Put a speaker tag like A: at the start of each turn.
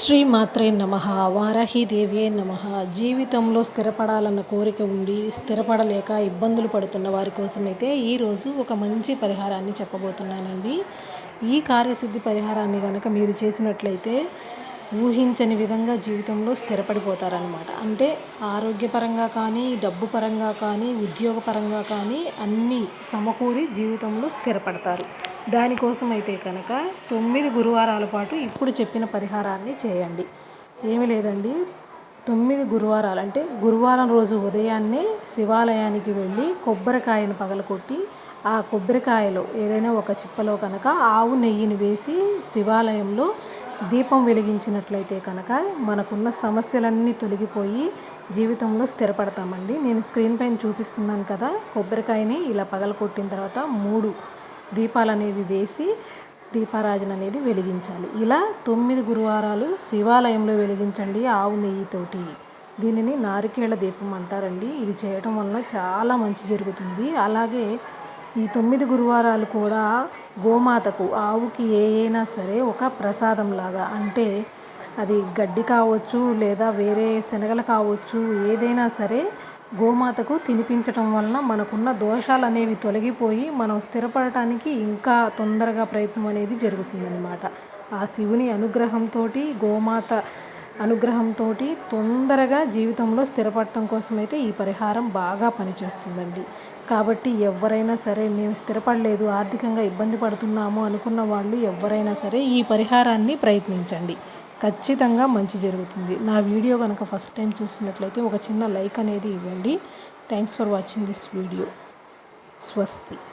A: శ్రీ మాత్రే నమ వారాహీదేవియే నమ. జీవితంలో స్థిరపడాలన్న కోరిక ఉండి స్థిరపడలేక ఇబ్బందులు పడుతున్న వారి కోసమైతే ఈరోజు ఒక మంచి పరిహారాన్ని చెప్పబోతున్నానండి. ఈ కార్యసిద్ధి పరిహారాన్ని కనుక మీరు చేసినట్లయితే ఊహించని విధంగా జీవితంలో స్థిరపడిపోతారనమాట అంటే ఆరోగ్యపరంగా కానీ డబ్బు పరంగా కానీ ఉద్యోగపరంగా కానీ అన్నీ సమకూరి జీవితంలో స్థిరపడతారు. దానికోసం అయితే కనుక తొమ్మిది గురువారాల పాటు ఇప్పుడు చెప్పిన పరిహారాన్ని చేయండి. ఏమి లేదండి. తొమ్మిది గురువారాలు అంటే గురువారం రోజు ఉదయాన్నే శివాలయానికి వెళ్ళి కొబ్బరికాయను పగలకొట్టి ఆ కొబ్బరికాయలో ఏదైనా ఒక చిప్పలో కనుక ఆవు నెయ్యిని వేసి శివాలయంలో దీపం వెలిగించినట్లయితే కనుక మనకున్న సమస్యలన్నీ తొలగిపోయి జీవితంలో స్థిరపడతామండి. నేను స్క్రీన్ పైన చూపిస్తున్నాను కదా కొబ్బరికాయని ఇలా పగలకొట్టిన తర్వాత మూడు దీపాలు అనేవి వేసి దీపారాజన అనేది వెలిగించాలి. ఇలా తొమ్మిది గురువారాలు శివాలయంలో వెలిగించండి ఆవు నెయ్యితోటి. దీనిని నారికేళ దీపం అంటారండి. ఇది చేయటం వలన చాలా మంచి జరుగుతుంది. అలాగే ఈ తొమ్మిది గురువారాలు కూడా గోమాతకు ఆవుకి ఏ అయినా సరే ఒక ప్రసాదం లాగా అంటే అది గడ్డి కావచ్చు లేదా వేరే శనగలు కావచ్చు ఏదైనా సరే గోమాతకు తినిపించటం వలన మనకున్న దోషాలు అనేవి తొలగిపోయి మనం స్థిరపడటానికి ఇంకా తొందరగా ప్రయత్నం అనేది జరుగుతుందన్నమాట. ఆ శివుని అనుగ్రహంతో గోమాత అనుగ్రహంతో తొందరగా జీవితంలో స్థిరపడటం కోసమైతే ఈ పరిహారం బాగా పనిచేస్తుందండి. కాబట్టి ఎవరైనా సరే మేము స్థిరపడలేదు ఆర్థికంగా ఇబ్బంది పడుతున్నాము అనుకున్న వాళ్ళు ఎవరైనా సరే ఈ పరిహారాన్ని ప్రయత్నించండి. ఖచ్చితంగా మంచి జరుగుతుంది. నా వీడియో కనుక ఫస్ట్ టైం చూసినట్లయితే ఒక చిన్న లైక్ అనేది ఇవ్వండి. Thanks for watching this video. స్వస్తి.